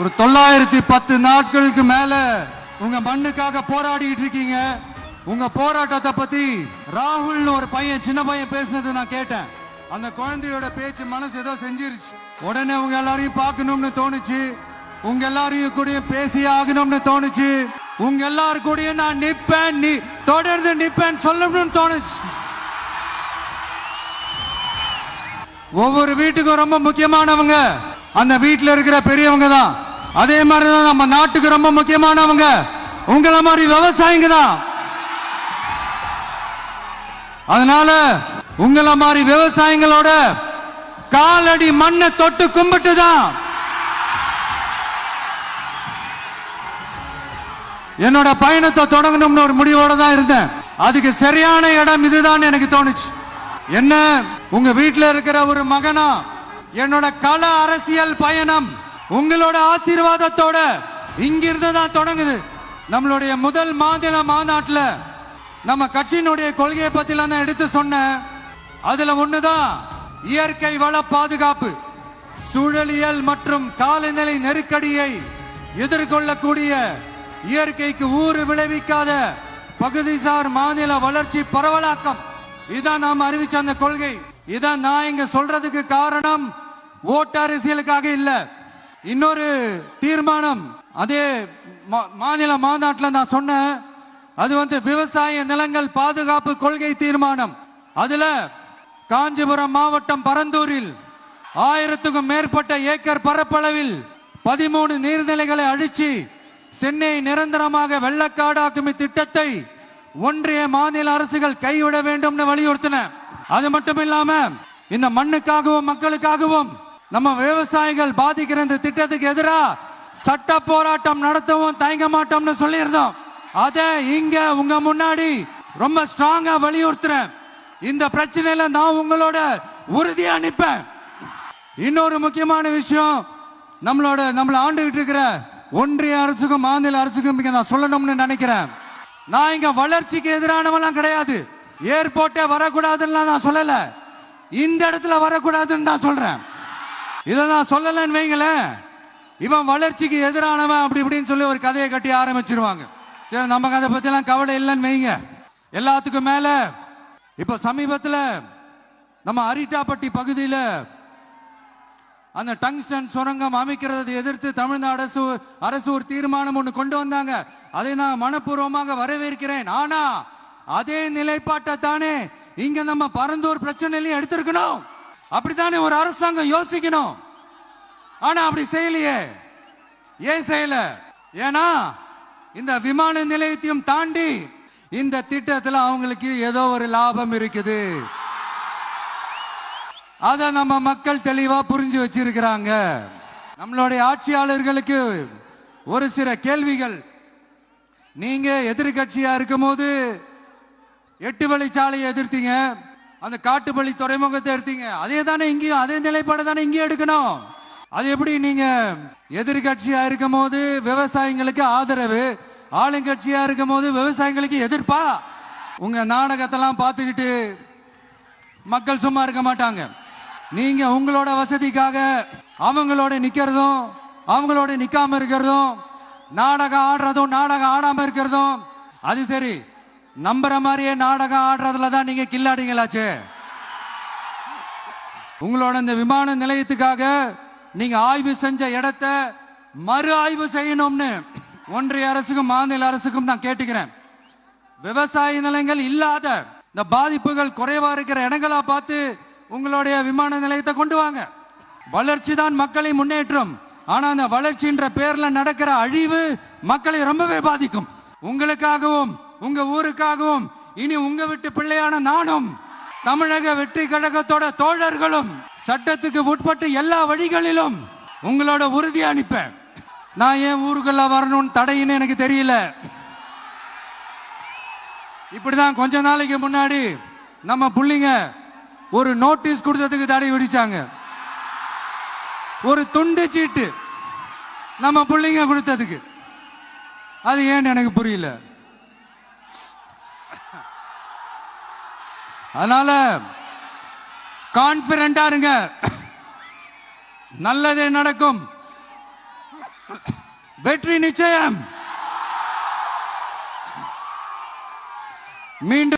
ஒரு தொள்ளாயிரத்தி பத்து நாட்களுக்கு மேல உங்க மண்ணுக்காக போராடிட்டு இருக்கீங்க. உங்க போராட்டத்தை பத்தி ராகுல்னு ஒரு பையன் சின்ன பையன் பேசினது நான் கேட்டேன். அந்த குழந்தையோட பேச்சு மனசு ஏதோ செஞ்சிருச்சு. உடனே உங்க எல்லாரையும் பார்க்கணும்னு தோணுச்சு. உங்க எல்லாரையும் கூட பேசி ஆகணும்னு தோணுச்சு. உங்க எல்லாரு கூடயும் நான் நிப்பேன் நீ தொடர்ந்து நிப்பேன் சொல்லணும்னு தோணுச்சு. ஒவ்வொரு வீட்டுக்கும் ரொம்ப முக்கியமானவங்க அந்த வீட்டுல இருக்கிற பெரியவங்க தான். அதே மாதிரி தான் நம்ம நாட்டுக்கு ரொம்ப முக்கியமானவங்க. உங்களை மாதிரி விவசாயிங்க தான். அதனால உங்களை மாதிரி விவசாயிகளோட காலடி மண்ணை தொட்டு கும்பிட்டு தான். என்னோட பயணத்தை தொடங்கணும்னு ஒரு முடிவோட தான் இருந்தேன். அதுக்கு சரியான இடம் இதுதான் எனக்கு தோணுச்சு. என்ன? உங்க வீட்டில் இருக்கிற ஒரு மகனா என்னோட கல அரசியல் பயணம். உங்களோட ஆசீர்வாதத்தோட இங்கிருந்து தான் தொடங்குது. நம்மளுடைய முதல் மாநில மாநாட்டில் நம்ம கட்சியினுடைய கொள்கையை பத்திலாம் தான் எடுத்து சொன்னேன். அதுல ஒண்ணுதான் இயற்கை வள பாதுகாப்பு. சூழலியல் மற்றும் காலநிலை நெருக்கடியை எதிர்கொள்ளக்கூடிய இயற்கைக்கு ஊறு விளைவிக்காத பகுதிசார் மாநில வளர்ச்சி பரவலாக்கம். இதான் நாம் அறிவிச்ச அந்த கொள்கை. இதான் நான் இங்க சொல்றதுக்கு காரணம். ஓட்டு அரசியலுக்காக இல்லை. இன்னொரு தீர்மானம். அதே மா- மாநில மாநாட்டில் நான் சொன்னேன். அது வந்து விவசாய நிலங்கள் பாதுகாப்பு கொள்கை தீர்மானம். அதுல காஞ்சிபுரம் மாவட்டம் பரந்தூரில் ஆயிரத்துக்கும் மேற்பட்ட ஏக்கர் பரப்பளவில் பதிமூணு நீர்நிலைகளை அழிச்சு சென்னை நிரந்தரமாக வெள்ளக்காடாக்கும் இத்திட்டத்தை ஒன்றிய மாநில அரசுகள் கைவிட வேண்டும்னு வலியுறுத்தின. அது மட்டும் இல்லாம இந்த மண்ணுக்காகவும் மக்களுக்காகவும் நம்ம விவசாயிகள் பாதிக்கிற இந்த திட்டத்துக்கு எதிராக சட்ட போராட்டம் நடத்தவும் தயங்க மாட்டோம்னு சொல்லியிருந்தோம். அதை இங்க உங்க முன்னாடி ரொம்ப ஸ்ட்ராங்கா வலியுறுத்துறேன். இந்த பிரச்சனையில நான் உங்களோட உறுதியா அனுப்பேன் இன்னொரு முக்கியமான விஷயம் நம்மளோட நம்மள ஆண்டுகிட்டு இருக்கிற ஒன்றிய அரசுக்கும் மாநில அரசுக்கும் இங்க நான் சொல்லணும்னு நினைக்கிறேன். நான் இங்க வளர்ச்சிக்கு எதிரானவெல்லாம் கிடையாது. ஏர்போர்ட்டே வரக்கூடாதுன்னு நான் சொல்லல. இந்த இடத்துல வரக்கூடாதுன்னு தான் சொல்றேன். இதை நான் சொல்லலைன்னு வைங்களேன். இவன் வளர்ச்சிக்கு எதிரானவன் அப்படி இப்படின்னு சொல்லி ஒரு கதையை கட்டி ஆரம்பிச்சிருவாங்க. சரி நமக்கு அதை பத்திலாம் கவலை இல்லைன்னு வைங்க. எல்லாத்துக்கும் மேல இப்ப சமீபத்தில் நம்ம அரிட்டாப்பட்டி பகுதியில் அந்த டங்ஸ்டன் சுரங்கம் அமைக்கிறதை எதிர்த்து தமிழ்நாடு அரசு அரசு ஒரு தீர்மானம் ஒன்று கொண்டு வந்தாங்க. அதை நான் மனப்பூர்வமாக வரவேற்கிறேன். ஆனா அதே நிலைப்பாட்டை தானே இங்க நம்ம பரந்தூர் பிரச்சனையிலையும் எடுத்திருக்கணும். அப்படித்தானே ஒரு அரசாங்கம் யோசிக்கணும். ஆனா அப்படி செய்யலையே. ஏன் செய்யல? ஏன்னா இந்த விமான நிலையத்தையும் தாண்டி இந்த திட்டத்தில் அவங்களுக்கு ஏதோ ஒரு லாபம் இருக்குது. அதை நம்ம மக்கள் தெளிவா புரிஞ்சு வச்சிருக்கிறாங்க. நம்மளுடைய ஆட்சியாளர்களுக்கு ஒரு சில கேள்விகள். நீங்க எதிர்கட்சியா இருக்கும்போது எட்டு வழிச்சாலையை எதிர்த்தீங்க. அந்த காட்டுப்பள்ளி துறைமுகத்தை எடுத்தீங்க. அதே தானே இங்கேயும் அதே நிலைப்பாடு தானே இங்கேயும் எடுக்கணும். அது எப்படி நீங்க எதிர்கட்சியா இருக்கும் போது விவசாயிங்களுக்கு ஆதரவு ஆளுங்கட்சியா இருக்கும் போது விவசாயிங்களுக்கு எதிர்ப்பா? உங்க நாடகத்தெல்லாம் பார்த்துக்கிட்டு மக்கள் சும்மா இருக்க மாட்டாங்க. நீங்க உங்களோட வசதிக்காக அவங்களோட நிக்கிறதும் அவங்களோட நிக்காம இருக்கிறதும் நாடகம் ஆடுறதும் நாடகம் ஆடாம இருக்கிறதும் அது சரி. நம்புற மாதிரியே நாடகம் ஆடுறதுல தான் நீங்க கில்லாடிங்களாச்சே? உங்களோட இந்த விமான நிலையத்துக்காக நீங்க ஆய்வு செஞ்ச இடத்த மறு ஆய்வு செய்யணும்னு ஒன்றிய அரசுக்கும் மாநில அரசுக்கும் நான் கேட்டுக்கிறேன். விவசாய நிலங்கள் இல்லாத இந்த பாதிப்புகள் குறைவா இருக்கிற இடங்களா பார்த்து உங்களுடைய விமான நிலையத்தை கொண்டு வாங்க. வளர்ச்சி தான் மக்களை முன்னேற்றம். ஆனா அந்த வளர்ச்சின்ற பேர்ல நடக்கிற அழிவு மக்களை ரொம்பவே பாதிக்கும். உங்களுக்காகவும் உங்க ஊருக்காகவும் இனி உங்க வீட்டு பிள்ளையான நானும் தமிழக வெற்றி கழகத்தோட தோழர்களும் சட்டத்துக்கு உட்பட்டு எல்லா வழிகளிலும் உங்களோட உறுதி அனுப்பேன் நான் ஏன் ஊருக்குள்ள வரணும்னு தடையின்னு எனக்கு தெரியல. இப்படிதான் கொஞ்ச நாளைக்கு முன்னாடி நம்ம புள்ளிங்க ஒரு நோட்டீஸ் கொடுத்ததுக்கு தடை விடிச்சாங்க ஒரு துண்டு சீட்டு நம்ம பிள்ளைங்க கொடுத்ததுக்கு. அது ஏன்னு எனக்கு புரியல. அதனால கான்பிடண்டா இருங்க. நல்லதே நடக்கும். வெற்றி நிச்சயம். மீண்டும்